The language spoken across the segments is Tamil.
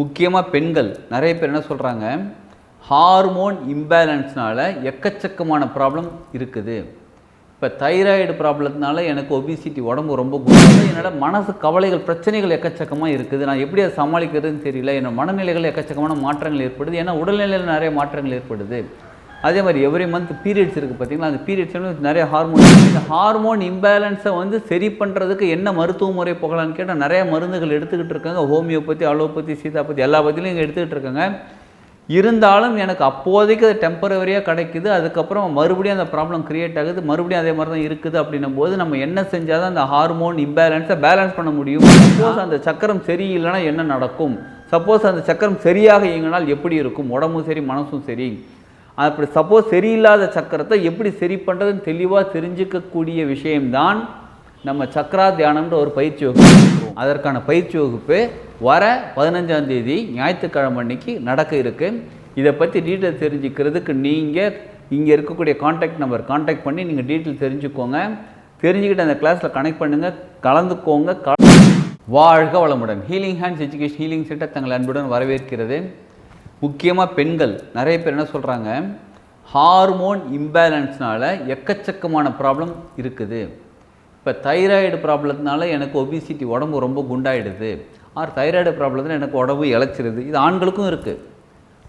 முக்கியமாக பெண்கள். நிறைய பேர் என்ன சொல்கிறாங்க ஹார்மோன் இம்பேலன்ஸ்னால எக்கச்சக்கமான ப்ராப்ளம் இருக்குது. இப்போ தைராய்டு ப்ராப்ளத்தினால எனக்கு ஒபிசிட்டி உடம்பு ரொம்ப குறையுது என்னோட மனசு கவலைகள் பிரச்சனைகள் எக்கச்சக்கமாக இருக்குது. நான் எப்படி அதை சமாளிக்கிறதுன்னு தெரியல. என்னோட மனநிலைகள் எக்கச்சக்கமான மாற்றங்கள் ஏற்படுது. ஏன்னா உடல்நிலையில் நிறைய மாற்றங்கள் ஏற்படுது. அதே மாதிரி எவ்ரி மந்த் பீரியட்ஸ் இருக்குது பார்த்தீங்களா அந்த பீரியட்ஸ் நிறைய ஹார்மோன் இந்த ஹார்மோன் இம்பேலன்ஸை வந்து சரி பண்ணுறதுக்கு என்ன மருத்துவ முறை போகலான்னு கேட்டால் நிறைய மருந்துகள் எடுத்துக்கிட்டு இருக்காங்க. ஹோமியோபதி அலோபதி சீதாபதி எல்லா பற்றிலையும் இங்கே எடுத்துக்கிட்டு இருக்காங்க. இருந்தாலும் எனக்கு அப்போதைக்கு அது டெம்பரவரியாக கிடைக்குது. அதுக்கப்புறம் மறுபடியும் அந்த ப்ராப்ளம் க்ரியேட் ஆகுது. மறுபடியும் அதே மாதிரி தான் இருக்குது அப்படின்னும் போது நம்ம என்ன செஞ்சால் தான் அந்த ஹார்மோன் இம்பேலன்ஸை பேலன்ஸ் பண்ண முடியும். சப்போஸ் அந்த சக்கரம் சரியில்லைன்னா என்ன நடக்கும்? சப்போஸ் அந்த சக்கரம் சரியாக இயங்கினால் எப்படி இருக்கும்? உடம்பும் சரி மனசும் சரி. அப்படி சப்போஸ் சரியில்லாத சக்கரத்தை எப்படி சரி பண்ணுறதுன்னு தெளிவாக தெரிஞ்சுக்கக்கூடிய விஷயம்தான் நம்ம சக்கரா தியானம்ன்ற ஒரு பயிற்சி வகுப்பு அதற்கான பயிற்சி வகுப்பு வர பதினஞ்சாம் தேதி ஞாயிற்றுக்கிழமை அன்னைக்கு நடக்க இருக்கு. இதை பற்றி டீட்டெயில் தெரிஞ்சுக்கிறதுக்கு நீங்கள் இங்கே இருக்கக்கூடிய காண்டாக்ட் நம்பர் காண்டாக்ட் பண்ணி நீங்கள் டீட்டெயில் தெரிஞ்சுக்கோங்க. தெரிஞ்சுக்கிட்டு அந்த கிளாஸில் கனெக்ட் பண்ணுங்கள் கலந்துக்கோங்க. வாழ்க வளமுடன். Healing hands education healing centre தங்கள் அன்புடன் வரவேற்கிறது. முக்கியமாக பெண்கள். நிறைய பேர் என்ன சொல்கிறாங்க ஹார்மோன் இம்பேலன்ஸ்னால எக்கச்சக்கமான ப்ராப்ளம் இருக்குது. இப்போ தைராய்டு ப்ராப்ளத்தினால எனக்கு ஒபிசிட்டி உடம்பு ரொம்ப குண்டாயிடுது. ஆர் தைராய்டு ப்ராப்ளத்தில் எனக்கு உடம்பு இழைச்சிருது. இது ஆண்களுக்கும் இருக்குது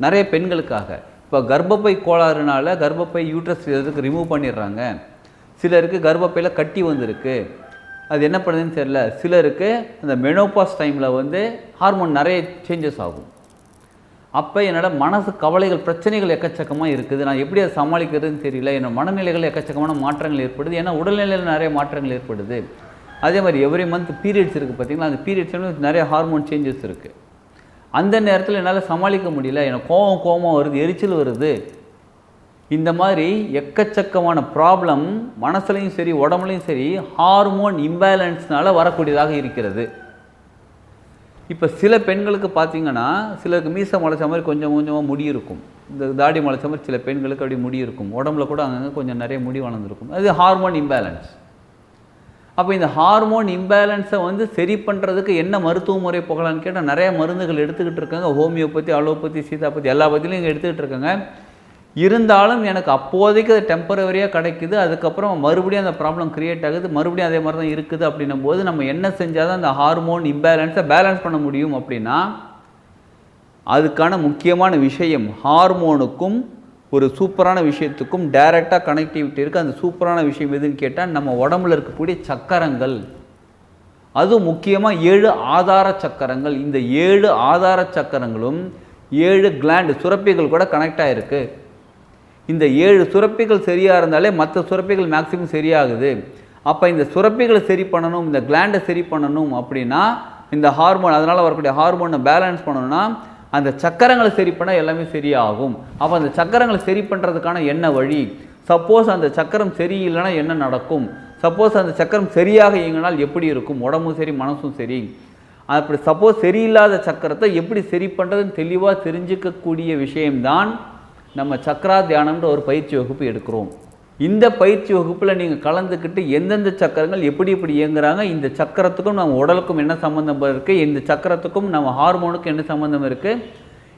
நிறைய பெண்களுக்காக. இப்போ கர்ப்பப்பை கோளாறுனால கர்ப்பப்பை யூட்ரஸ் இதுக்கு ரிமூவ் பண்ணிடுறாங்க. சிலருக்கு கர்ப்பப்பையில் கட்டி வந்திருக்கு. அது என்ன பண்ணுதுன்னு தெரியல. சிலருக்கு அந்த மெனோபாஸ் டைமில் வந்து ஹார்மோன் நிறைய சேஞ்சஸ் ஆகும். அப்போ என்னோட மனசு கவலைகள் பிரச்சனைகள் எக்கச்சக்கமாக இருக்குது. நான் எப்படி அதை சமாளிக்கிறதுன்னு தெரியல. என்னோட மனநிலைகள் எக்கச்சக்கமான மாற்றங்கள் ஏற்படுது. ஏன்னா உடல்நிலையில் நிறைய மாற்றங்கள் ஏற்படுது. அதே மாதிரி எவ்ரி மந்த் பீரியட்ஸ் இருக்குது பார்த்தீங்களா? அந்த பீரியட்ஸ் நிறைய ஹார்மோன் சேஞ்சஸ் இருக்குது அந்த நேரத்தில் என்னால் சமாளிக்க முடியல. எனக்கு கோவம் கோவம் வருது எரிச்சல் வருது. இந்த மாதிரி எக்கச்சக்கமான ப்ராப்ளம் மனசுலையும் சரி உடம்புலையும் சரி ஹார்மோன் இம்பேலன்ஸ்னால் வரக்கூடியதாக இருக்கிறது. இப்போ சில பெண்களுக்கு பார்த்தீங்கன்னா சிலருக்கு மீசை முளைச்ச மாதிரி கொஞ்சம் கொஞ்சமாக முடி இருக்கும். இந்த தாடி முளைச்ச மாதிரி சில பெண்களுக்கு அப்படி முடி இருக்கும். உடம்புல கூட அங்கங்கே கொஞ்சம் நிறைய முடி வளர்ந்துருக்கும். அது ஹார்மோன் இம்பேலன்ஸ் அப்போ இந்த ஹார்மோன் இம்பேலன்ஸை வந்து சரி பண்ணுறதுக்கு என்ன மருத்துவ முறை போகலான்னு கேட்டால் நிறைய மருந்துகள் எடுத்துக்கிட்டு இருக்காங்க. ஹோமியோபதி அலோபதி சீதாபதி எல்லா பற்றிலையும் இங்கே எடுத்துக்கிட்டு இருக்காங்க. இருந்தாலும் எனக்கு அப்போதைக்கு அது டெம்பரவரியாக கிடைக்குது. அதுக்கப்புறம் மறுபடியும் அந்த ப்ராப்ளம் க்ரியேட் ஆகுது. மறுபடியும் அதே மாதிரி தான் இருக்குது அப்படின்னும் போது நம்ம என்ன செஞ்சால் தான் அந்த ஹார்மோன் இம்பேலன்ஸை பேலன்ஸ் பண்ண முடியும் அப்படின்னா அதுக்கான முக்கியமான விஷயம் ஹார்மோனுக்கும் ஒரு சூப்பரான விஷயத்துக்கும் டைரெக்டாக கனெக்டிவிட்டி இருக்குது அந்த சூப்பரான விஷயம் எதுன்னு கேட்டால் நம்ம உடம்புல இருக்கக்கூடிய சக்கரங்கள். அது முக்கியமாக ஏழு ஆதார சக்கரங்கள். இந்த ஏழு ஆதார சக்கரங்களும் ஏழு கிளாண்டு சுரப்பிகள் கூட கனெக்ட் ஆகிருக்கு இந்த ஏழு சுரப்பிகள் சரியாக இருந்தாலே மற்ற சுரப்பிகள் மேக்ஸிமம் சரியாகுது. அப்போ இந்த சுரப்பிகளை சரி பண்ணணும் இந்த கிளாண்டை சரி பண்ணணும் அப்படின்னா இந்த ஹார்மோன் அதனால் வரக்கூடிய ஹார்மோனை பேலன்ஸ் பண்ணணும்னா அந்த சக்கரங்களை சரி பண்ணால் எல்லாமே சரியாகும். அப்போ அந்த சக்கரங்களை சரி பண்ணுறதுக்கான என்ன வழி? சப்போஸ் அந்த சக்கரம் சரியில்லைன்னா என்ன நடக்கும்? சப்போஸ் அந்த சக்கரம் சரியாக இயங்கினால் எப்படி இருக்கும்? உடம்பும் சரி மனசும் சரி. அப்படி சப்போஸ் சரியில்லாத சக்கரத்தை எப்படி சரி பண்ணுறதுன்னு தெளிவாக தெரிஞ்சுக்கக்கூடிய விஷயம்தான் நம்ம சக்கரா தியானம்ன்ற ஒரு பயிற்சி வகுப்பு எடுக்கிறோம். இந்த பயிற்சி வகுப்பில் நீங்கள் கலந்துக்கிட்டு எந்தெந்த சக்கரங்கள் எப்படி எப்படி இயங்குறாங்க இந்த சக்கரத்துக்கும் நம்ம உடலுக்கும் என்ன சம்மந்தம் இருக்குது இந்த சக்கரத்துக்கும் நம்ம ஹார்மோனுக்கும் என்ன சம்மந்தம் இருக்குது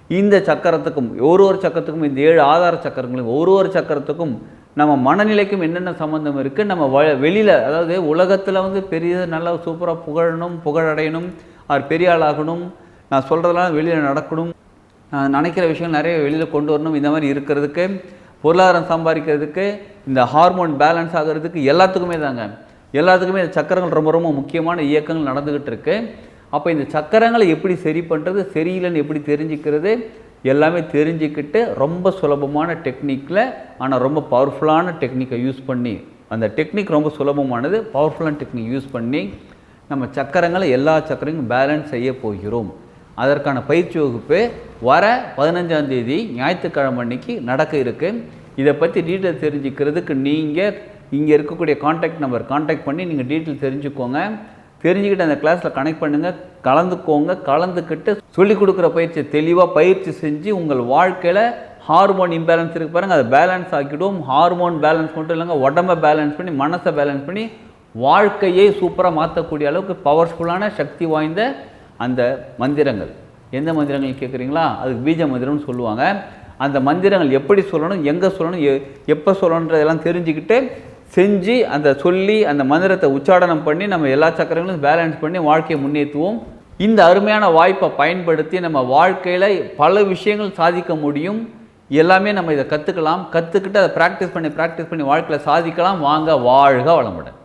இந்த சக்கரத்துக்கும் ஒரு ஒரு சக்கரத்துக்கும் இந்த ஏழு ஆதார சக்கரங்களும் ஒரு ஒரு சக்கரத்துக்கும் நம்ம மனநிலைக்கும் என்னென்ன சம்மந்தம் இருக்குது நம்ம வ வெளியில் அதாவது உலகத்தில் வந்து பெரிய நல்லா சூப்பராக புகழணும் புகழடையணும் அவர் பெரிய ஆளாகணும் நான் சொல்கிறதெல்லாம் வெளியில் நடக்கணும். நினைக்கிற விஷயம் நிறைய வெளியில் கொண்டு வரணும். இந்த மாதிரி இருக்கிறதுக்கு பொருளாதாரம் சம்பாதிக்கிறதுக்கு இந்த ஹார்மோன் பேலன்ஸ் ஆகிறதுக்கு எல்லாத்துக்குமே தாங்க. எல்லாத்துக்குமே இந்த சக்கரங்கள் ரொம்ப ரொம்ப முக்கியமான இயக்கங்கள் நடந்துக்கிட்டு இருக்கு. அப்போ இந்த சக்கரங்களை எப்படி சரி பண்ணுறது சரியில்லைன்னு எப்படி தெரிஞ்சுக்கிறது எல்லாமே தெரிஞ்சுக்கிட்டு ரொம்ப சுலபமான டெக்னிக்கில் ஆனால் ரொம்ப பவர்ஃபுல்லான டெக்னிக்கை யூஸ் பண்ணி அந்த டெக்னிக் ரொம்ப சுலபமானது பவர்ஃபுல்லான டெக்னிக் யூஸ் பண்ணி நம்ம சக்கரங்களை எல்லா சக்கரங்களும் பேலன்ஸ் செய்ய போகிறோம். அதற்கான பயிற்சி வகுப்பு வர பதினஞ்சாம் தேதி ஞாயிற்றுக்கிழமை அன்னைக்கு நடக்க இருக்குது இதை பற்றி டீட்டெயில் தெரிஞ்சுக்கிறதுக்கு நீங்கள் இங்கே இருக்கக்கூடிய காண்டாக்ட் நம்பர் காண்டாக்ட் பண்ணி நீங்கள் டீட்டெயில் தெரிஞ்சுக்கோங்க. தெரிஞ்சுக்கிட்டு அந்த கிளாஸில் கனெக்ட் பண்ணுங்கள் கலந்துக்கோங்க. கலந்துக்கிட்டு சொல்லிக் கொடுக்குற பயிற்சியை தெளிவாக பயிற்சி செஞ்சு உங்கள் வாழ்க்கையில் ஹார்மோன் இம்பேலன்ஸ் இருக்கு பாருங்கள் அதை பேலன்ஸ் ஆக்கிடுவோம் ஹார்மோன் பேலன்ஸ் மட்டும் இல்லைங்க உடம்பை பேலன்ஸ் பண்ணி மனசை பேலன்ஸ் பண்ணி வாழ்க்கையை சூப்பராக மாற்றக்கூடிய அளவுக்கு பவர்ஃபுல்லான சக்தி வாய்ந்த அந்த மந்திரங்கள். எந்த மந்திரங்கள் கேட்குறீங்களா? அதுக்கு பீஜ மந்திரம்னு சொல்லுவாங்க. அந்த மந்திரங்கள் எப்படி சொல்லணும் எங்கே சொல்லணும் எ எப்போ சொல்லணுன்றதெல்லாம் தெரிஞ்சுக்கிட்டு செஞ்சு அந்த சொல்லி அந்த மந்திரத்தை உச்சாடனம் பண்ணி நம்ம எல்லா சக்கரங்களும் பேலன்ஸ் பண்ணி வாழ்க்கையை முன்னேற்றுவோம். இந்த அருமையான வாய்ப்பை பயன்படுத்தி நம்ம வாழ்க்கையில் பல விஷயங்கள் சாதிக்க முடியும். எல்லாமே நம்ம இதை கற்றுக்கலாம் கற்றுக்கிட்டு அதை ப்ராக்டிஸ் பண்ணி ப்ராக்டிஸ் பண்ணி வாழ்க்கையில் சாதிக்கலாம். வாங்க வாழ்க வளமுடன்.